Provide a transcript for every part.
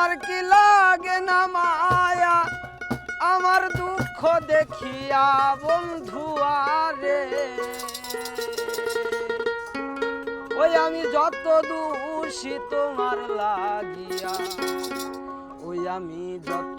আমার কি লাগে না মায়া? আমার দুঃখ দেখিয়া বন্ধু আরে। ওই আমি যত দোষী তোমার লাগিয়া, ওই আমি যত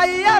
Bahia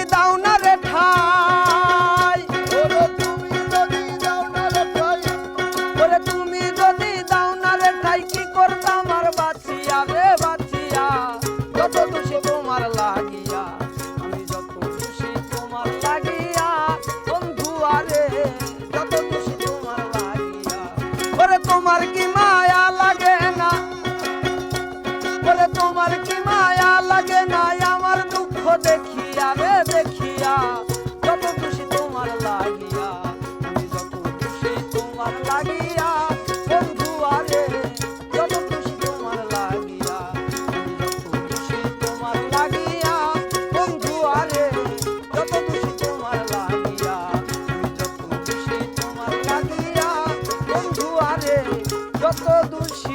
todos.